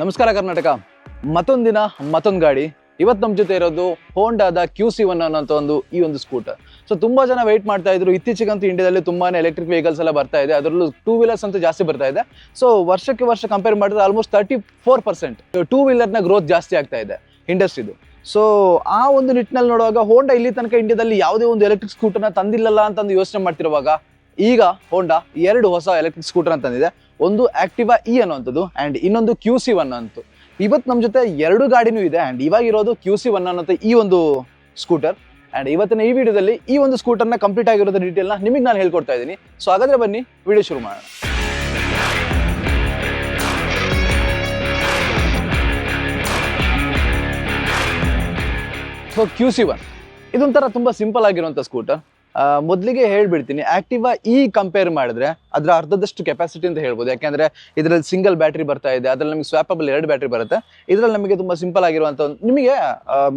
ನಮಸ್ಕಾರ ಕರ್ನಾಟಕ. ಮತ್ತೊಂದು ದಿನ, ಮತ್ತೊಂದು ಗಾಡಿ. ಇವತ್ತು ನಮ್ಮ ಜೊತೆ ಇರೋದು ಹೋಂಡಾದ ಕ್ಯೂ ಸಿ ಒನ್ ಅನ್ನೋಂಥ ಒಂದು, ಈ ಒಂದು ಸ್ಕೂಟರ್ ಸೊ ತುಂಬಾ ಜನ ವೆಯ್ಟ್ ಮಾಡ್ತಾ ಇದ್ರು. ಇತ್ತೀಚೆಗಂತೂ ಇಂಡಿಯಾದಲ್ಲಿ ತುಂಬಾ ಎಲೆಕ್ಟ್ರಿಕ್ ವೆಹಿಕಲ್ಸ್ ಎಲ್ಲ ಬರ್ತಾ ಇದೆ. ಅದರಲ್ಲೂ ಟೂ ವೀಲರ್ಸ್ ಅಂತೂ ಜಾಸ್ತಿ ಬರ್ತಾ ಇದೆ. ಸೊ ವರ್ಷಕ್ಕೆ ವರ್ಷ ಕಂಪೇರ್ ಮಾಡಿದ್ರೆ almost thirty four percent two ವೀಲರ್ನ growth ಜಾಸ್ತಿ ಆಗ್ತಾ ಇದೆ ಇಂಡಸ್ಟ್ರಿದು. ಸೊ ಆ ಒಂದು ನಿಟ್ಟಿನಲ್ಲಿ ನೋಡುವಾಗ ಹೋಂಡಾ ಇಲ್ಲಿ ತನಕ ಇಂಡಿಯಾದಲ್ಲಿ ಯಾವುದೇ ಒಂದು ಎಲೆಕ್ಟ್ರಿಕ್ ಸ್ಕೂಟರ್ನ ತಂದಿಲ್ಲಲ್ಲ ಅಂತಂದು ಯೋಚನೆ ಮಾಡ್ತಿರುವಾಗ ಈಗ ಹೋಂಡಾ ಎರಡು ಹೊಸ ಎಲೆಕ್ಟ್ರಿಕ್ ಸ್ಕೂಟರ್ ಅಂತಂದಿದೆ ಒಂದು ಆಕ್ಟಿವಾ ಇ ಅನ್ನುವಂಥದ್ದು ಆ್ಯಂಡ್ ಇನ್ನೊಂದು ಕ್ಯೂ ಸಿ ಒನ್ ಅಂತ ಇವತ್ತು ನಮ್ಮ ಜೊತೆ ಎರಡು ಗಾಡಿನೂ ಇದೆ ಆ್ಯಂಡ್ ಇವಾಗ ಇರೋದು ಕ್ಯೂ ಸಿ ಒನ್ ಅನ್ನೋಂಥ ಈ ಒಂದು ಸ್ಕೂಟರ್ ಆ್ಯಂಡ್ ಇವತ್ತಿನ ಈ ವಿಡಿಯೋದಲ್ಲಿ ಈ ಒಂದು ಸ್ಕೂಟರ್ನ ಕಂಪ್ಲೀಟ್ ಆಗಿರೋದು ಡೀಟೇಲ್ನ ನಿಮಗೆ ನಾನು ಹೇಳ್ಕೊಡ್ತಾ ಇದ್ದೀನಿ. ಸೊ ಹಾಗಾದ್ರೆ ಬನ್ನಿ, ವಿಡಿಯೋ ಶುರು ಮಾಡೋಣ. ಸೊ ಕ್ಯೂ ಸಿ ಒನ್ ಇದೊಂಥರ ತುಂಬ ಸಿಂಪಲ್ ಆಗಿರುವಂಥ ಸ್ಕೂಟರ್ ಮೊದಲಿಗೆ ಹೇಳ್ಬಿಡ್ತೀನಿ ಆಕ್ಟಿವಾ ಈ ಕಂಪೇರ್ ಮಾಡಿದ್ರೆ ಅದರ ಅರ್ಧದಷ್ಟು ಕೆಪಾಸಿಟಿ ಅಂತ ಹೇಳ್ಬೋದು. ಯಾಕೆಂದರೆ ಇದರಲ್ಲಿ ಸಿಂಗಲ್ ಬ್ಯಾಟ್ರಿ ಬರ್ತಾ ಇದೆ, ಅದರಲ್ಲಿ ನಮಗೆ ಸ್ವಾಪಬಲ್ ಎರಡು ಬ್ಯಾಟ್ರಿ ಬರುತ್ತೆ. ಇದರಲ್ಲಿ ನಮಗೆ ತುಂಬ ಸಿಂಪಲ್ ಆಗಿರುವಂಥ ಒಂದು ನಿಮಗೆ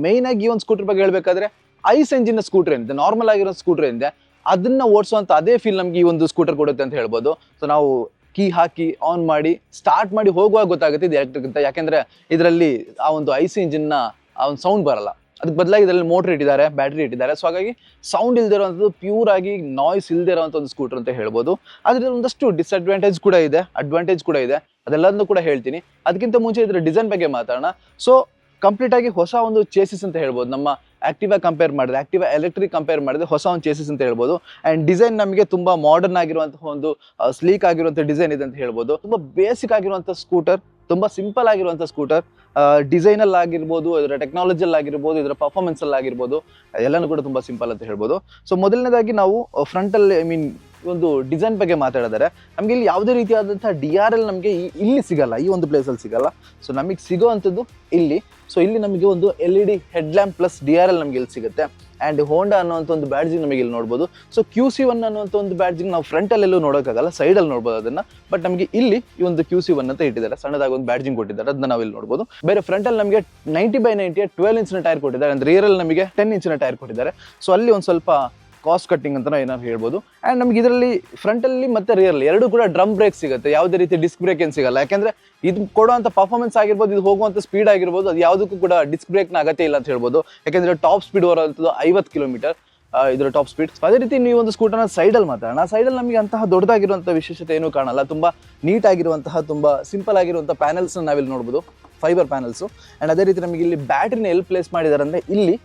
ಮೇಯ್ನ್ ಆಗಿ ಈ ಒಂದು ಸ್ಕೂಟರ್ ಬಗ್ಗೆ ಹೇಳಬೇಕಾದ್ರೆ ಐಸ್ ಎಂಜಿನ್ ಸ್ಕೂಟರ್ ಏನಿದೆ ನಾರ್ಮಲ್ ಆಗಿರೋ ಸ್ಕೂಟರ್ ಏನಿದೆ, ಅದನ್ನ ಓಡಿಸುವಂಥ ಅದೇ ಫೀಲ್ ನಮ್ಗೆ ಈ ಒಂದು ಸ್ಕೂಟರ್ ಕೊಡುತ್ತೆ ಅಂತ ಹೇಳ್ಬೋದು. ಸೊ ನಾವು ಕೀ ಹಾಕಿ ಆನ್ ಮಾಡಿ ಸ್ಟಾರ್ಟ್ ಮಾಡಿ ಹೋಗುವಾಗ ಗೊತ್ತಾಗುತ್ತೆ ಇದು ಎಲೆಕ್ಟ್ರಿಕ್ ಅಂತ. ಯಾಕೆಂದರೆ ಇದರಲ್ಲಿ ಆ ಒಂದು ಐಸ್ ಇಂಜಿನ್ನ ಆ ಒಂದು ಸೌಂಡ್ ಬರಲ್ಲ. ಅದಕ್ಕೆ ಬದಲಾಗಿ ಇದರಲ್ಲಿ ಮೋಟರ್ ಇಟ್ಟಿದ್ದಾರೆ ಬ್ಯಾಟ್ರಿ ಇಟ್ಟಿದ್ದಾರೆ. ಸೊ ಹಾಗಾಗಿ ಸೌಂಡ್ ಇಲ್ದಿರೋಂಥದ್ದು ಪ್ಯೂರ್ ಆಗಿ ನಾಯ್ಸ್ ಇರುವಂಥ ಒಂದು ಸ್ಕೂಟರ್ ಅಂತ ಹೇಳ್ಬೋದು. ಆದರೆ ಒಂದಷ್ಟು ಡಿಸ್ಅಡ್ವಾಂಟೇಜ್ ಕೂಡ ಇದೆ ಅಡ್ವಾಂಟೇಜ್ ಕೂಡ ಇದೆ. ಅದೆಲ್ಲದನ್ನು ಕೂಡ ಹೇಳ್ತೀನಿ. ಅದಕ್ಕಿಂತ ಮುಂಚೆ ಇದರ ಡಿಸೈನ್ ಬಗ್ಗೆ ಮಾತಾಡೋಣ. ಸೊ ಕಂಪ್ಲೀಟ್ ಆಗಿ ಹೊಸ ಒಂದು ಚೇಸಿಸ್ ಅಂತ ಹೇಳ್ಬೋದು. ನಮ್ಮ ಆಕ್ಟಿವಾ ಕಂಪೇರ್ ಮಾಡಿದ್ರೆ ಆಕ್ಟಿವಾ ಎಲೆಕ್ಟ್ರಿಕ್ ಕಂಪೇರ್ ಮಾಡಿದ್ರೆ ಹೊಸ ಒಂದು ಚೇಸಸ್ ಅಂತ ಹೇಳ್ಬೋದು. ಆ್ಯಂಡ್ ಡಿಸೈನ್ ನಮಗೆ ತುಂಬ ಮಾಡರ್ನ್ ಆಗಿರುವಂತಹ ಒಂದು ಸ್ಲೀಕ್ ಆಗಿರುವಂಥ ಡಿಸೈನ್ ಇದೆ ಅಂತ ಹೇಳ್ಬೋದು. ತುಂಬ ಬೇಸಿಕ್ ಆಗಿರುವಂಥ ಸ್ಕೂಟರ್ ತುಂಬ ಸಿಂಪಲ್ ಆಗಿರುವಂಥ ಸ್ಕೂಟರ್ ಡಿಸೈನ್ ಅಲ್ಲಿ ಆಗಿರ್ಬೋದು ಇದರ ಟೆಕ್ನಾಲಜಿ ಅಲ್ಲಿ ಆಗಿರ್ಬೋದು ಇದರ ಪರ್ಫಾರ್ಮೆನ್ಸಲ್ಲಿ ಆಗಿರ್ಬೋದು ಎಲ್ಲನೂ ಕೂಡ ತುಂಬಾ ಸಿಂಪಲ್ ಅಂತ ಹೇಳ್ಬೋದು. ಸೊ ಮೊದಲನೇದಾಗಿ ನಾವು ಫ್ರಂಟ್ ಅಲ್ಲಿ ಐ ಮೀನ್ ಒಂದು ಡಿಸೈನ್ ಬಗ್ಗೆ ಮಾತಾಡಿದರೆ, ನಮಗೆ ಇಲ್ಲಿ ಯಾವುದೇ ರೀತಿಯಾದಂಥ ಡಿ ಆರ್ ಎಲ್ ನಮಗೆ ಇಲ್ಲಿ ಸಿಗಲ್ಲ, ಈ ಒಂದು ಪ್ಲೇಸಲ್ಲಿ ಸಿಗಲ್ಲ. ಸೊ ನಮಗೆ ಸಿಗೋ ಅಂಥದ್ದು ಇಲ್ಲಿ. ಸೊ ಇಲ್ಲಿ ನಮಗೆ ಒಂದು L E D head lamp plus D R L ನಮಗೆ ಇಲ್ಲಿ ಸಿಗುತ್ತೆ. ಆ್ಯಂಡ್ ಹೋಂಡಾ ಅನ್ನುವಂಥ ಒಂದು ಬ್ಯಾಡ್ಜಿಂಗ್ ನಮಗೆ ಇಲ್ಲಿ ನೋಡ್ಬೋದು. ಸೊ ಕ್ಯೂ ಸಿ ಒನ್ ಅನ್ನುವಂಥ ಒಂದು ಬ್ಯಾಡ್ಜಿಂಗ್ ನಾವು ಫ್ರಂಟಲ್ಲೆಲ್ಲೂ ನೋಡೋಕ್ಕಾಗಲ್ಲ ಸೈಡಲ್ಲಿ ನೋಡ್ಬೋದು ಅದನ್ನ. ಬಟ್ ನಮಗೆ ಇಲ್ಲಿ ಈ ಒಂದು ಕ್ಯೂ ಸಿ ಒನ್ ಅಂತ ಇಟ್ಟಿದ್ದಾರೆ, ಸಣ್ಣದಾಗಿ ಒಂದು ಬ್ಯಾಡ್ಜಿಂಗ್ ಕೊಟ್ಟಿದ್ದಾರೆ, ಅದನ್ನ ನಾವು ಇಲ್ಲಿ ನೋಡ್ಬೋದು. ಬೇರೆ ಫ್ರಂಟಲ್ಲಿ ನಮಗೆ ನೈಂಟಿ ಬೈ ನೈಂಟಿ ಟ್ವೆಲ್ ಇಂಚಿನ ಟೈರ್ ಕೊಟ್ಟಿದ್ದಾರೆ ಅಂದರೆ ರಿಯರಲ್ಲಿ ನಮಗೆ ಟೆನ್ ಇಂಚಿನ ಟೈರ್ ಕೊಟ್ಟಿದ್ದಾರೆ. ಸೊ ಅಲ್ಲಿ ಒಂದು ಸ್ವಲ್ಪ ಕಾಸ್ಟ್ ಕಟ್ಟಿಂಗ್ ಅಂತ ಏನಾದ್ರು ಹೇಳ್ಬೋದು. ಆ್ಯಂಡ್ ನಮ್ಗೆ ಇದರಲ್ಲಿ ಫ್ರಂಟಲ್ಲಿ ಮತ್ತೆ ರಿಯರ್ಲಿ ಎರಡು ಕೂಡ ಡ್ರಮ್ ಬ್ರೇಕ್ ಸಿಗುತ್ತೆ. ಯಾವುದೇ ರೀತಿ ಡಿಸ್ಕ್ ಬ್ರೇಕ್ ಏನು ಸಿಗಲ್ಲ. ಯಾಕಂದ್ರೆ ಇದು ಕೊಡುವಂಥ ಪರ್ಫಾರ್ಮೆನ್ಸ್ ಆಗಿರ್ಬೋದು, ಇದು ಹೋಗುವಂಥ ಸ್ಪೀಡ್ ಆಗಿರ್ಬೋದು, ಅದು ಯಾವುದಕ್ಕೂ ಕೂಡ ಡಿಸ್ಕ್ ಬ್ರೇಕ್ನ ಅಗತ್ಯ ಇಲ್ಲ ಅಂತ ಹೇಳ್ಬೋದು. ಯಾಕೆಂದರೆ ಟಾಪ್ ಸ್ಪೀಡ್ ಬರುವಂಥದ್ದು ಐವತ್ತು ಕಿಲೋಮೀಟರ್ ಇದರ ಟಾಪ್ ಸ್ಪೀಡ್ ಅದೇ ರೀತಿ ನೀವು ಒಂದು ಸ್ಕೂಟರ್ನ ಸೈಡಲ್ಲಿ ಮಾತಾಡೋಣ. ಸೈಡಲ್ಲಿ ನಮಗೆ ಅಂತಹ ದೊಡ್ಡದಾಗಿರುವಂಥ ವಿಶೇಷತೆ ಏನೂ ಕಾಣಲ್ಲ. ತುಂಬ ನೀಟ್ ಆಗಿರುವಂತಹ ತುಂಬ ಸಿಂಪಲ್ ಆಗಿರುವಂಥ ಪ್ಯಾನಲ್ಸ್ನ ನಾವಿಲ್ಲಿ ನೋಡ್ಬೋದು. ಫೈಬರ್ ಪ್ಯಾನಲ್ಸು ಆ್ಯಂಡ್ ಅದೇ ರೀತಿ ನಮಗೆ ಇಲ್ಲಿ ಬ್ಯಾಟ್ರಿನ ಎಲ್ಲಿ ಪ್ಲೇಸ್ ಮಾಡಿದ್ದಾರೆ ಅಂದರೆ ಇಲ್ಲಿ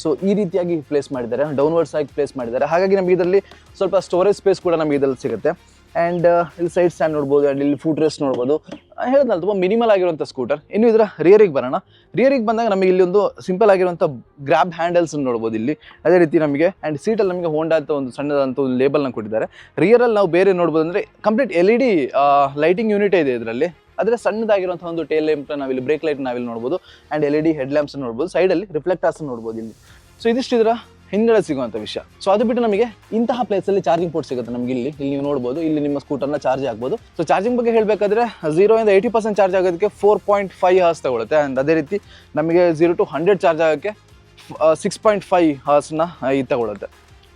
ಸೊ ಈ ರೀತಿಯಾಗಿ ಪ್ಲೇಸ್ ಮಾಡಿದ್ದಾರೆ. ಡೌನ್ವರ್ಡ್ಸ್ ಆಗಿ ಪ್ಲೇಸ್ ಮಾಡಿದ್ದಾರೆ. ಹಾಗಾಗಿ ನಮಗೆ ಇದರಲ್ಲಿ ಸ್ವಲ್ಪ ಸ್ಟೋರೇಜ್ ಸ್ಪೇಸ್ ಕೂಡ ನಮಗೆ ಇದರಲ್ಲಿ ಸಿಗುತ್ತೆ. ಆ್ಯಂಡ್ ಇಲ್ಲಿ ಸೈಡ್ ಸ್ಟ್ಯಾಂಡ್ ನೋಡ್ಬೋದು ಆ್ಯಂಡ್ ಇಲ್ಲಿ ಫುಟ್ ರೆಸ್ಟ್ ನೋಡ್ಬೋದು ಹೇಳಿದ್ನಲ್ಲ ತುಂಬ ಮಿನಿಮಲ್ ಆಗಿರುವಂಥ ಸ್ಕೂಟರ್ ಇನ್ನು ಇದರ ರಿಯರಿಗೆ ಬರೋಣ. ರಿಯರಿಗೆ ಬಂದಾಗ ನಮಗೆ ಇಲ್ಲಿ ಒಂದು ಸಿಂಪಲ್ ಆಗಿರುವಂಥ ಗ್ರಾಬ್ ಹ್ಯಾಂಡಲ್ಸ್ ನೋಡ್ಬೋದು ಇಲ್ಲಿ. ಅದೇ ರೀತಿ ನಮಗೆ ಆ್ಯಂಡ್ ಸೀಟಲ್ಲಿ ನಮಗೆ ಹೋಂಡಾ ಅಂತ ಒಂದು ಸಣ್ಣದಂಥ ಒಂದು ಲೇಬಲ್ನ ಕೊಟ್ಟಿದ್ದಾರೆ. ರಿಯರಲ್ಲಿ ನಾವು ಬೇರೆ ನೋಡ್ಬೋದು ಅಂದರೆ complete L E D lighting ಯೂನಿಟೇ ಇದೆ ಇದರಲ್ಲಿ. ಆದರೆ ಸಣ್ಣದಾಗಿರುವಂಥ ಒಂದು ಟೇಲ್ ಲ್ಯಾಂಪ್ ನಾವಿಲ್ಲಿ ಬ್ರೇಕ್ ಲೈಟ್ ನಾವಿಲ್ಲಿ ನೋಡ್ಬೋದು and L E D head lamps ನೋಡ್ಬೋದು ಸೈಡಲ್ಲಿ ರಿಫ್ಲೆಕ್ಟರ್ಸ್ ನೋಡ್ಬೋದು ಇಲ್ಲಿ. ಸೊ ಇದಿಷ್ಟು ಇದರ ಹಿಂದಡೆ ಸಿಗುವಂಥ ವಿಷಯ. ಸೊ ಅದು ಬಿಟ್ಟು ನಮಗೆ ಇಂತಹ ಪ್ಲೇಸಲ್ಲಿ ಚಾರ್ಜಿಂಗ್ ಪೋರ್ಟ್ ಸಿಗುತ್ತೆ ನಮಗೆ ಇಲ್ಲಿ. ಇಲ್ಲಿ ನೀವು ನೋಡ್ಬೋದು, ಇಲ್ಲಿ ನಿಮ್ಮ ಸ್ಕೂಟರ್ನ ಚಾರ್ಜ್ ಆಗ್ಬೋದು. ಸೊ ಚಾರ್ಜಿಂಗ್ ಬಗ್ಗೆ ಹೇಳಬೇಕಾದ್ರೆ ಝೀರೋ ಇಂದ ಏಯ್ಟಿ ಪರ್ಸೆಂಟ್ ಚಾರ್ಜ್ ಆಗೋದಕ್ಕೆ ಫೋರ್ ಪಾಯಿಂಟ್ ಫೈವ್ ಹರ್ಸ್ ತಗೊಳುತ್ತೆ. ಆ್ಯಂಡ್ ಅದೇ ರೀತಿ ನಮಗೆ ಝೀರೋ ಟು ಹಂಡ್ರೆಡ್ ಚಾರ್ಜ್ ಆಗೋಕ್ಕೆ ಸಿಕ್ಸ್ ಪಾಯಿಂಟ್ ಫೈವ್ ಹರ್ಸ್ನ ಇದು ತಗೊಳುತ್ತೆ.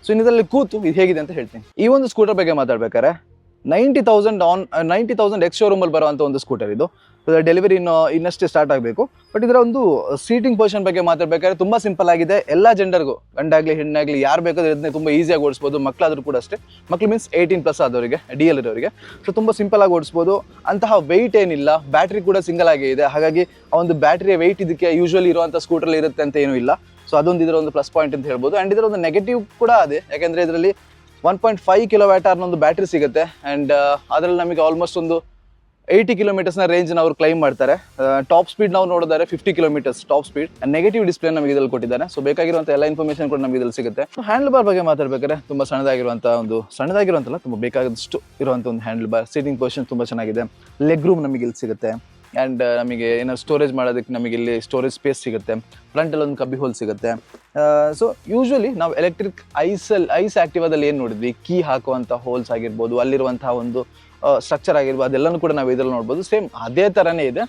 ಸೊ ಇನ್ನಿದ್ರಲ್ಲಿ ಕೂತು ಇದು ಹೇಗಿದೆ ಅಂತ ಹೇಳ್ತೀನಿ. ಈ ಒಂದು ಸ್ಕೂಟರ್ ಬಗ್ಗೆ ಮಾತಾಡ್ಬೇಕಾದ್ರೆ ninety thousand on ninety thousand ex ಶೋರೂಮಲ್ಲಿ ಬರುವಂಥ ಒಂದು ಸ್ಕೂಟರ್ ಇದು. ಡೆಲಿವರಿ ಇನ್ನು ಇನ್ನಷ್ಟೇ ಸ್ಟಾರ್ಟ್ ಆಗಬೇಕು. ಬಟ್ ಇದರ ಒಂದು ಸೀಟಿಂಗ್ ಪೊಸಿಷನ್ ಬಗ್ಗೆ ಮಾತಾಡ್ಬೇಕಾದ್ರೆ ತುಂಬ ಸಿಂಪಲ್ ಆಗಿದೆ. ಎಲ್ಲ ಜೆಂಡರ್ಗೂ ಗಂಡಾಗಲಿ, ಹೆಣ್ಣಾಗಲಿ, ಯಾರು ಬೇಕಾದ್ರೆ ಇದನ್ನೇ ತುಂಬ ಈಸಿಯಾಗಿ ಓಡಿಸ್ಬೋದು. ಮಕ್ಕಳಾದರೂ ಕೂಡ ಅಷ್ಟೇ. ಮಕ್ಕಳು ಮೀನ್ಸ್ ಏಯ್ಟೀನ್ ಪ್ಲಸ್ ಆದವರಿಗೆ ಡಿ ಎಲ್ ಇರೋರಿಗೆ. ಸೊ ತುಂಬ ಸಿಂಪಲ್ ಆಗಿ ಓಡಿಸ್ಬೋದು. ಅಂತಹ ವೆಯ್ಟ್ ಏನಿಲ್ಲ. ಬ್ಯಾಟ್ರಿ ಕೂಡ ಸಿಂಗಲ್ ಆಗಿ ಇದೆ. ಹಾಗಾಗಿ, ಆ ಒಂದು ಬ್ಯಾಟ್ರಿಯ ವೆಯ್ಟ್ ಇದಕ್ಕೆ ಯೂಶ್ವಲಿ ಇರುವಂಥ ಸ್ಕೂಟ್ರಲ್ಲಿ ಇರುತ್ತೆ ಅಂತ ಏನೂ ಇಲ್ಲ. ಸೊ ಅದೊಂದು ಇದರ ಒಂದು ಪ್ಲಸ್ ಪಾಯಿಂಟ್ ಅಂತ ಹೇಳ್ಬೋದು. ಆ್ಯಂಡ್ ಇದರ ಒಂದು ನೆಗೆಟಿವ್ ಕೂಡ ಅದೇ. ಯಾಕೆಂದರೆ ಇದರಲ್ಲಿ ಒನ್ ಪಾಯಿಂಟ್ ಫೈವ್ ಕಿಲೋ ವ್ಯಾಟಾರ್ನ ಒಂದು ಬ್ಯಾಟ್ರಿ ಸಿಗುತ್ತೆ. ಆ್ಯಂಡ್ ಅದರಲ್ಲಿ ನಮಗೆ ಆಲ್ಮೋಸ್ಟ್ ಒಂದು ಏಯ್ಟಿ ಕಿಲೋಮೀಟರ್ಸ್ನ ರೇಂಜ್ನ ಅವರು ಕ್ಲೈಮ್ ಮಾಡ್ತಾರೆ. ಟಾಪ್ ಸ್ಪೀಡ್ ನಾವು ನೋಡಿದರೆ fifty kilometres top speed negative display ನಮಗೆ ಇದರಲ್ಲಿ ಕೊಟ್ಟಿದ್ದಾರೆ. ಸೊ ಬೇಕಾಗಿರುವಂಥ ಎಲ್ಲ ಇನ್ಫಾರ್ಮೇಷನ್ ಕೂಡ ನಮಗೆ ಇದರಲ್ಲಿ ಸಿಗುತ್ತೆ. ಹ್ಯಾಂಡಲ್ ಬಾರ್ ಬಗ್ಗೆ ಮಾತಾಡಬೇಕಾದ್ರೆ ತುಂಬ ಸಣ್ಣದಾಗಿರುವಂಥ ಒಂದು ಸಣ್ಣದಾಗಿರುವಂಥಲ್ಲ ತುಂಬ ಬೇಕಾದಷ್ಟು ಇರುವಂಥ ಒಂದು ಹ್ಯಾಂಡಲ್ ಬಾರ್ ಸೀಟಿಂಗ್ ಪೊಸಿಷನ್ ತುಂಬ ಚೆನ್ನಾಗಿದೆ. ಲೆಗ್ ರೂಮ್ ನಮಗೆ ಇಲ್ಲಿ ಸಿಗುತ್ತೆ. ಆ್ಯಂಡ್ ನಮಗೆ ಏನೋ ಸ್ಟೋರೇಜ್ ಮಾಡೋದಕ್ಕೆ ನಮಗೆ ಇಲ್ಲಿ ಸ್ಟೋರೇಜ್ ಸ್ಪೇಸ್ ಸಿಗುತ್ತೆ. ಫ್ರಂಟಲ್ಲಿ ಒಂದು ಕಬ್ಬಿ ಹೋಲ್ ಸಿಗುತ್ತೆ. ಸೊ ಯೂಶ್ವಲಿ ನಾವು ಎಲೆಕ್ಟ್ರಿಕ್ ಐಸಲ್ ಐಸ್ ಆ್ಯಕ್ಟಿವಾದಲ್ಲಿ ಏನು ನೋಡಿದ್ವಿ? ಕೀ ಹಾಕುವಂಥ ಹೋಲ್ಸ್ ಆಗಿರ್ಬೋದು, ಅಲ್ಲಿರುವಂತಹ ಒಂದು ಸ್ಟ್ರಕ್ಚರ್ ಆಗಿರ್ಬೋದು, ಅದೆಲ್ಲನೂ ಕೂಡ ನಾವು ಇದರಲ್ಲಿ ನೋಡ್ಬೋದು. ಸೇಮ್ ಅದೇ ಥರನೇ ಇದೆ.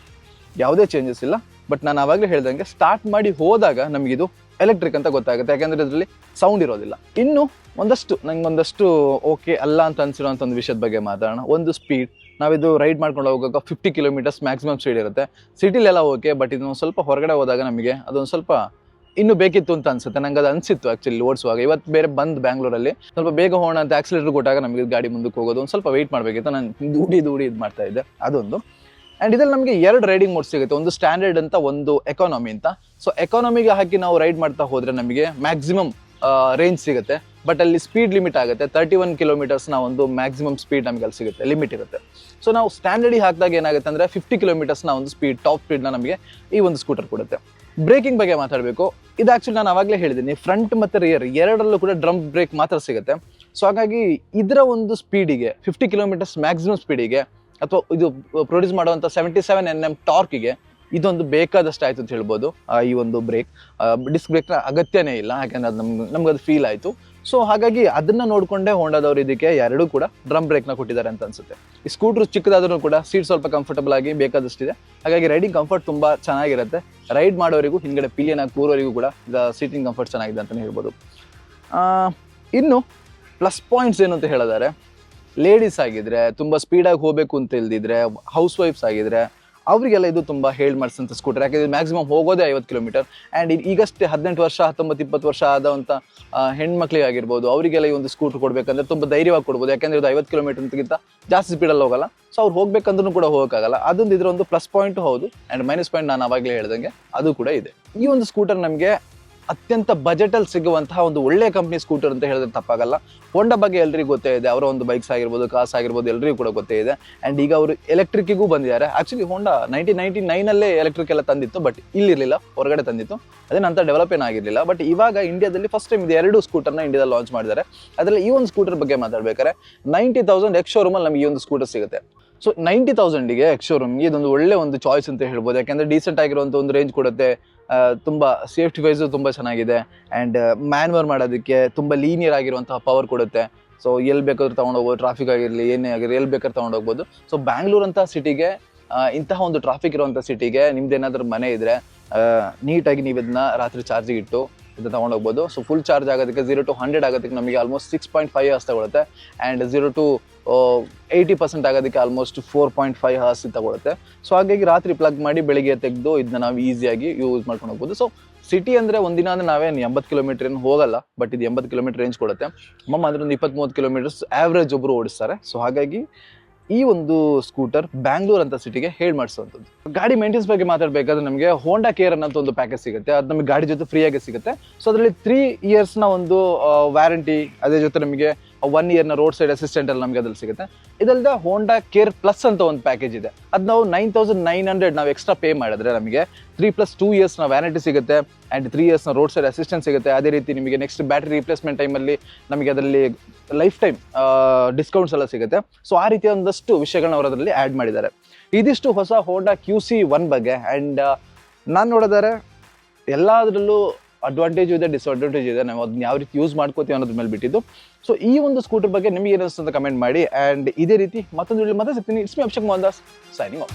ಯಾವುದೇ ಚೇಂಜಸ್ ಇಲ್ಲ. ಬಟ್ ನಾನು ಆವಾಗಲೇ ಹೇಳ್ದಂಗೆ ಸ್ಟಾರ್ಟ್ ಮಾಡಿ ಹೋದಾಗ ನಮಗಿದು ಎಲೆಕ್ಟ್ರಿಕ್ ಅಂತ ಗೊತ್ತಾಗುತ್ತೆ. ಯಾಕೆಂದರೆ ಇದರಲ್ಲಿ ಸೌಂಡ್ ಇರೋದಿಲ್ಲ. ಇನ್ನು ಒಂದಷ್ಟು ನಂಗೆ ಒಂದಷ್ಟು ಓಕೆ ಅಲ್ಲ ಅಂತ ಅನ್ಸಿರೋಂಥ ಒಂದು ವಿಷಯದ ಬಗ್ಗೆ ಮಾತಾಡೋಣ. ಒಂದು ಸ್ಪೀಡ್ ನಾವಿದು ರೈಡ್ ಮಾಡ್ಕೊಂಡು ಹೋಗುವಾಗ ಫಿಫ್ಟಿ ಕಿಲೋಮೀಟರ್ಸ್ ಮ್ಯಾಕ್ಸಿಮಮ್ ಸ್ಪೀಡ್ ಇರುತ್ತೆ. ಸಿಟಿಲೆಲ್ಲ ಓಕೆ ಬಟ್ ಇದು ಸ್ವಲ್ಪ ಹೊರಗಡೆ ಹೋದಾಗ ನಮಗೆ ಅದೊಂದು ಸ್ವಲ್ಪ ಇನ್ನು ಬೇಕಿತ್ತು ಅಂತ ಅನ್ಸುತ್ತೆ. ನಂಗೆ ಅದು ಅನ್ಸಿತ್ತು ಆ್ಯಕ್ಚುಲಿ ಓಡಿಸುವಾಗ. ಇವತ್ತು ಬೇರೆ ಬಂದ್ ಬ್ಯಾಂಗ್ಳೂರಲ್ಲಿ ಸ್ವಲ್ಪ ಬೇಗ ಹೋಗೋಣ ಅಂತ ಆಕ್ಸಿಲೇಟರ್ ಕೊಟ್ಟಾಗ ನಮಗೆ ಗಾಡಿ ಮುಂದಕ್ಕೆ ಹೋಗೋದು. ಒಂದು ಸ್ವಲ್ಪ ವೆಯ್ಟ್ ಮಾಡಬೇಕಿತ್ತು. ನಾನು ದೂಡಿ ದೂಡಿ ಇದು ಮಾಡ್ತಾ ಇದ್ದೆ. ಅದೊಂದು. ಆ್ಯಂಡ್ ಇದರಲ್ಲಿ ನಮಗೆ ಎರಡು ರೈಡಿಂಗ್ ಮೋಡ್ ಸಿಗುತ್ತೆ. ಒಂದು ಸ್ಟ್ಯಾಂಡರ್ಡ್ ಅಂತ, ಒಂದು ಎಕಾನಮಿ ಅಂತ. ಸೊ ಎಕಾನಮಿಗೆ ಹಾಕಿ ನಾವು ರೈಡ್ ಮಾಡ್ತಾ ಹೋದರೆ ನಮಗೆ ಮ್ಯಾಕ್ಸಿಮಮ್ ರೇಂಜ್ ಸಿಗುತ್ತೆ. ಬಟ್ ಅಲ್ಲಿ ಸ್ಪೀಡ್ ಲಿಮಿಟ್ ಆಗುತ್ತೆ. ತರ್ಟಿ ಒನ್ ಕಿಲೋಮೀಟರ್ಸ್ನ ಒಂದು ಮ್ಯಾಕ್ಸಿಮಮ್ ಸ್ಪೀಡ್ ನಮಗೆ ಅಲ್ಲಿ ಸಿಗುತ್ತೆ. ಲಿಮಿಟ್ ಇರುತ್ತೆ. ಸೊ ನಾವು ಸ್ಟ್ಯಾಂಡರ್ಡಿಗೆ ಹಾಕಿದಾಗ ಏನಾಗುತ್ತೆ ಅಂದರೆ ಫಿಫ್ಟಿ ಕಿಲೋಮೀಟರ್ಸ್ನ ಒಂದು ಸ್ಪೀಡ್ ಟಾಪ್ ಸ್ಪೀಡ್ನ ನಮಗೆ ಈ ಒಂದು ಸ್ಕೂಟರ್ ಕೊಡುತ್ತೆ. ಬ್ರೇಕಿಂಗ್ ಬಗ್ಗೆ ಮಾತಾಡಬೇಕು. ಇದು ಆಕ್ಚುಲಿ ನಾನು ಆವಾಗಲೇ ಹೇಳಿದ್ದೀನಿ ಫ್ರಂಟ್ ಮತ್ತು ರಿಯರ್ ಎರಡರಲ್ಲೂ ಕೂಡ ಡ್ರಮ್ ಬ್ರೇಕ್ ಮಾತ್ರ ಸಿಗುತ್ತೆ. ಸೊ ಹಾಗಾಗಿ ಇದರ ಒಂದು ಸ್ಪೀಡಿಗೆ ಫಿಫ್ಟಿ ಕಿಲೋಮೀಟರ್ಸ್ ಮ್ಯಾಕ್ಸಿಮಮ್ ಸ್ಪೀಡಿಗೆ ಅಥವಾ ಇದು ಪ್ರೊಡ್ಯೂಸ್ ಮಾಡುವಂಥ ಸೆವೆಂಟಿ ಸೆವೆನ್ ಎನ್ ಎಂ ಟಾರ್ಕಿಗೆ ಇದೊಂದು ಬೇಕಾದಷ್ಟು ಆಯಿತು ಅಂತ ಹೇಳ್ಬೋದು. ಈ ಒಂದು ಬ್ರೇಕ್ ಡಿಸ್ಕ್ ಬ್ರೇಕ್ನ ಅಗತ್ಯನೇ ಇಲ್ಲ. ಯಾಕಂದ್ರೆ ಅದು ನಮ್ಗೆ ನಮ್ಗೆ ಅದು ಫೀಲ್ ಆಯಿತು. ಸೊ ಹಾಗಾಗಿ ಅದನ್ನ ನೋಡಿಕೊಂಡೇ ಹೋಂಡಾದವ್ರು ಇದಕ್ಕೆ ಎರಡೂ ಕೂಡ ಡ್ರಮ್ ಬ್ರೇಕ್ನ ಕೊಟ್ಟಿದ್ದಾರೆ ಅಂತ ಅನ್ಸುತ್ತೆ. ಈ ಸ್ಕೂಟ್ರ್ ಚಿಕ್ಕದಾದ್ರೂ ಕೂಡ ಸೀಟ್ ಸ್ವಲ್ಪ ಕಂಫರ್ಟಬಲ್ ಆಗಿ ಬೇಕಾದಷ್ಟಿದೆ. ಹಾಗಾಗಿ ರೈಡಿಂಗ್ ಕಂಫರ್ಟ್ ತುಂಬಾ ಚೆನ್ನಾಗಿರುತ್ತೆ. ರೈಡ್ ಮಾಡೋರಿಗೂ ಹಿಂದ್ಗಡೆ ಪಿಲಿಯನ್ ಕೂರೋರಿಗೂ ಕೂಡ ಸೀಟಿಂಗ್ ಕಂಫರ್ಟ್ ಚೆನ್ನಾಗಿದೆ ಅಂತಲೇ ಹೇಳ್ಬೋದು. ಇನ್ನು ಪ್ಲಸ್ ಪಾಯಿಂಟ್ಸ್ ಏನು ಅಂತ ಹೇಳಿದಾರೆ ಲೇಡೀಸ್ ಆಗಿದ್ರೆ, ತುಂಬಾ ಸ್ಪೀಡಾಗಿ ಹೋಗಬೇಕು ಅಂತ ಇಲ್ದಿದ್ರೆ ಹೌಸ್ ವೈಫ್ಸ್ ಆಗಿದ್ರೆ ಅವರಿಗೆಲ್ಲ ಇದು ತುಂಬ ಹೇಳಿ ಮಾಡಿಸಿದಂಥ ಸ್ಕೂಟರ್ ಯಾಕಂದ್ರೆ ಮ್ಯಾಕ್ಸಿಮಮ್ ಹೋಗೋದೇ ಐವತ್ತು ಕಿಲೋಮೀಟರ್ ಆ್ಯಂಡ್ ಈಗಷ್ಟೇ ಹದಿನೆಂಟು ವರ್ಷ, ಹತ್ತೊಂಬತ್ತು, ಇಪ್ಪತ್ತು ವರ್ಷ ಆದಂಥ ಹೆಣ್ಮಕ್ಳಿಗಾಗಿರ್ಬೋದು ಅವರಿಗೆಲ್ಲ ಈ ಒಂದು ಸ್ಕೂಟರ್ ಕೊಡಬೇಕಂದ್ರೆ ತುಂಬ ಧೈರ್ಯವಾಗಿ ಕೊಡ್ಬೋದು. ಯಾಕಂದ್ರೆ ಇದು ಐವತ್ತು ಕಿಲೋಮೀಟರ್ಗಿಂತ ಜಾಸ್ತಿ ಸ್ಪೀಡಲ್ಲಿ ಹೋಗಲ್ಲ. ಸೊ ಅವ್ರು ಹೋಗ್ಬೇಕಂದ್ರೂ ಕೂಡ ಹೋಗೋಕ್ಕಾಗಲ್ಲ. ಅದೊಂದು ಇದ್ರ ಒಂದು ಪ್ಲಸ್ ಪಾಯಿಂಟು ಹೌದು. ಆ್ಯಂಡ್ ಮೈನಸ್ ಪಾಯಿಂಟ್ ನಾನು ಆವಾಗಲೇ ಹೇಳ್ದಂಗೆ ಅದು ಕೂಡ ಇದೆ. ಈ ಒಂದು ಸ್ಕೂಟರ್ ನಮಗೆ ಅತ್ಯಂತ ಬಜೆಟಲ್ಲಿ ಸಿಗುವಂತಹ ಒಂದು ಒಳ್ಳೆ ಕಂಪ್ನಿ ಸ್ಕೂಟರ್ ಅಂತ ಹೇಳಿದ್ರೆ ತಪ್ಪಾಗಲ್ಲ. ಹೊಂಡ ಬಗ್ಗೆ ಎಲ್ರಿಗೂ ಗೊತ್ತೇ ಇದೆ. ಅವರ ಒಂದು ಬೈಕ್ಸ್ ಆಗಿರ್ಬೋದು ಕಾರ್ಸ್ ಆಗಿರ್ಬೋದು, ಎಲ್ರಿಗೂ ಕೂಡ ಗೊತ್ತೇ ಇದೆ. ಆ್ಯಂಡ್ ಈಗ ಅವರು ಎಲೆಕ್ಟ್ರಿಕ್ಕಿಗೂ ಬಂದಿದ್ದಾರೆ. ಆಕ್ಚುಲಿ ಹೋಂಡಾ ನೈನ್ಟೀನ್ ನೈನ್ಟಿ ನೈನಲ್ಲೇ ಎಲೆಕ್ಟ್ರಿಕ್ ಎಲ್ಲ ತಂದಿತ್ತು ಬಟ್ ಇಲ್ಲಿರಲಿಲ್ಲ. ಹೊರಗಡೆ ತಂದಿತ್ತು. ಅದೇ ನಂತರ ಡೆವಲಪ್ ಏನಾಗಿರಲಿಲ್ಲ ಬಟ್ ಇವಾಗ ಇಂಡಿಯಾದಲ್ಲಿ ಫಸ್ಟ್ ಟೈಮ್ ಇದು ಎರಡು ಸ್ಕೂಟರ್ನ ಇಂಡಿಯಾದಲ್ಲಿ ಲಾಂಚ್ ಮಾಡಿದ್ದಾರೆ. ಅದರಲ್ಲಿ ಈ ಒಂದು ಸ್ಕೂಟರ್ ಬಗ್ಗೆ ಮಾತಾಡ್ಬೇಕಾದ್ರೆ ನೈಂಟಿ ತೌಸಂಡ್ ಎಕ್ಸ್ ಶೋರೂಮಲ್ಲಿ ನಮಗೆ ಈ ಒಂದು ಸ್ಕೂಟರ್ ಸಿಗುತ್ತೆ. ಸೊ ನೈಂಟಿ ತೌಸಂಡಿಗೆ ಎಕ್ಸ್ ಶೋರೂಮ್ಗೆ ಇದೊಂದು ಒಳ್ಳೆ ಒಂದು ಚಾಯ್ಸ್ ಅಂತ ಹೇಳ್ಬೋದು. ಯಾಕೆಂದರೆ ಡೀಸೆಂಟ್ ಆಗಿರುವಂಥ ಒಂದು ರೇಂಜ್ ಕೊಡುತ್ತೆ. ತುಂಬಾ ಸೇಫ್ಟಿ ವೈಸು ತುಂಬ ಚೆನ್ನಾಗಿದೆ. ಆ್ಯಂಡ್ ಮ್ಯಾನ್ವರ್ ಮಾಡೋದಕ್ಕೆ ತುಂಬ ಲೀನಿಯರ್ ಆಗಿರುವಂತಹ ಪವರ್ ಕೊಡುತ್ತೆ. ಸೊ ಎಲ್ಲಿ ಬೇಕಾದ್ರೂ ತೊಗೊಂಡೋಗ್ಬೋದು ಟ್ರಾಫಿಕ್ ಆಗಿರಲಿ, ಏನೇ ಆಗಿರಲಿ ಎಲ್ಲಿ ಬೇಕಾದ್ರೂ ತೊಗೊಂಡೋಗ್ಬೋದು ಸೊ ಬ್ಯಾಂಗ್ಳೂರ್ ಅಂತ ಸಿಟಿಗೆ ಇಂತಹ ಒಂದು ಟ್ರಾಫಿಕ್ ಇರುವಂಥ ಸಿಟಿಗೆ ನಿಮ್ದೇನಾದ್ರೂ ಮನೆ ಇದ್ರೆ ನೀಟಾಗಿ ನೀವು ಇದನ್ನ ರಾತ್ರಿ ಚಾರ್ಜಿಗೆ ಇಟ್ಟು ಇದನ್ನ ತಗೊಂಡೋಗ್ಬೋದು ಸೊ ಫುಲ್ ಚಾರ್ಜ್ ಆಗೋದಕ್ಕೆ ಜೀರೋ ಟು ಹಂಡ್ರೆಡ್ ಆಗೋದಕ್ಕೆ ನಮಗೆ almost six point five hours ತಗೊಳುತ್ತೆ. And zero to eighty percent ಆಗೋದಕ್ಕೆ almost four point five hours ತಗೊಳುತ್ತೆ. ಸೊ ಹಾಗಾಗಿ ರಾತ್ರಿ ಪ್ಲಗ್ ಮಾಡಿ ಬೆಳಿಗ್ಗೆ ತೆಗೆದು ಇದನ್ನ ನಾವು ಈಸಿಯಾಗಿ ಯೂಸ್ ಮಾಡ್ಕೊಂಡು ಹೋಗ್ಬೋದು. ಸೊ ಸಿಟಿ ಅಂದರೆ ಒಂದಿನ ಅಂದರೆ ನಾವೇನು ಎಂಬತ್ತು ಕಿಲೋಮೀಟರ್ ಏನು ಹೋಗಲ್ಲ ಬಟ್ ಇದು ಎಂಬತ್ತು ಕಿಲೋಮೀಟರ್ ರೇಂಜ್ ಕೊಡುತ್ತೆ. ಮಮ್ಮ ಅಂದ್ರೆ ಒಂದು ಇಪ್ಪತ್ತ್ಮೂವತ್ತು ಕಿಲೋಮೀಟರ್ಸ್ ಆ್ಯಾವ್ರೇಜ್ ಒಬ್ಬರು ಓಡಿಸ್ತಾರೆ. ಸೊ ಹಾಗಾಗಿ ಈ ಒಂದು ಸ್ಕೂಟರ್ ಬ್ಯಾಂಗ್ಳೂರ್ ಅಂತ ಸಿಟಿಗೆ ಹೇಳಿ ಮಾಡಿಸುವಂಥದ್ದು. ಗಾಡಿ ಮೇಂಟೆನ್ಸ್ ಬಗ್ಗೆ ಮಾತಾಡಬೇಕಾದ್ರೆ ನಮಗೆ ಹೋಂಡಾ ಕೇರ್ ಅನ್ನೋ ಒಂದು ಪ್ಯಾಕೇಜ್ ಸಿಗುತ್ತೆ. ಅದು ನಮಗೆ ಗಾಡಿ ಜೊತೆ ಫ್ರೀಯಾಗಿ ಸಿಗುತ್ತೆ. ಸೊ ಅದರಲ್ಲಿ ತ್ರೀ ಇಯರ್ಸ್ನ ಒಂದು ವ್ಯಾರಂಟಿ ಅದೇ ಜೊತೆ ನಮಗೆ ಒನ್ ಇಯರ್ನ ರೋಡ್ ಸೈಡ್ ಅಸಿಸ್ಟೆಂಟ್ ಅಲ್ಲಿ ನಮಗೆ ಅದ್ರಲ್ಲಿ ಸಿಗುತ್ತೆ. ಇದಲ್ಲದೆ ಹೋಂಡಾ ಕೇರ್ ಪ್ಲಸ್ ಅಂತ ಒಂದು ಪ್ಯಾಕೇಜ್ ಇದೆ. ಅದು ನಾವು ನೈನ್ ತೌಸಂಡ್ ನೈನ್ ಹಂಡ್ರೆಡ್ ನಾವು ಎಕ್ಸ್ಟ್ರಾ ಪೇ ಮಾಡಿದ್ರೆ ನಮಗೆ ತ್ರೀ ಪ್ಲಸ್ ಟೂ ಇಯರ್ಸ್ನ ವ್ಯಾರಂಟಿ ಸಿಗುತ್ತೆ ಆ್ಯಂಡ್ ತ್ರೀ ಇಯರ್ಸ್ನ ರೋಡ್ ಸೈಡ್ ಅಸಿಸ್ಟೆಂಟ್ ಸಿಗುತ್ತೆ. ಅದೇ ರೀತಿ ನಿಮಗೆ ನೆಕ್ಸ್ಟ್ ಬ್ಯಾಟ್ರಿ ರಿಪ್ಲೇಸ್ಮೆಂಟ್ ಟೈಮಲ್ಲಿ ನಮಗೆ ಅದರಲ್ಲಿ ಲೈಫ್ ಟೈಮ್ ಡಿಸ್ಕೌಂಟ್ಸ್ ಎಲ್ಲ ಸಿಗುತ್ತೆ. ಸೊ ಆ ರೀತಿಯ ಒಂದಷ್ಟು ವಿಷಯಗಳನ್ನ ಅವರು ಅದರಲ್ಲಿ ಆ್ಯಡ್ ಮಾಡಿದ್ದಾರೆ. ಇದಿಷ್ಟು ಹೊಸ ಹೋಂಡಾ ಕ್ಯೂ ಸಿ ಒನ್ ಬಗ್ಗೆ ಆ್ಯಂಡ್ ನಾನು ನೋಡಿದರೆ ಎಲ್ಲದರಲ್ಲೂ ಅಡ್ವಾಂಟೇಜ್ ಇದೆ ಡಿಸ್ಅಡ್ವಾಂಟೇಜ್ ಇದೆ, ನಾವು ಅದನ್ನ ಯಾವ ರೀತಿ ಯೂಸ್ ಮಾಡ್ಕೋತೀವಿ ಅನ್ನೋದ್ರ ಮೇಲೆ ಬಿಟ್ಟಿದ್ದು. ಸೊ ಈ ಒಂದು ಸ್ಕೂಟರ್ ಬಗ್ಗೆ ನಿಮಗೆ ಏನಿಸ್ತು ಕಮೆಂಟ್ ಮಾಡಿ. ಆ್ಯಂಡ್ ಇದೇ ರೀತಿ ಮತ್ತೊಂದು ಮತ್ತೆ ಸಿಗ್ತೀನಿ. It's me Abhishek Mohan Das signing off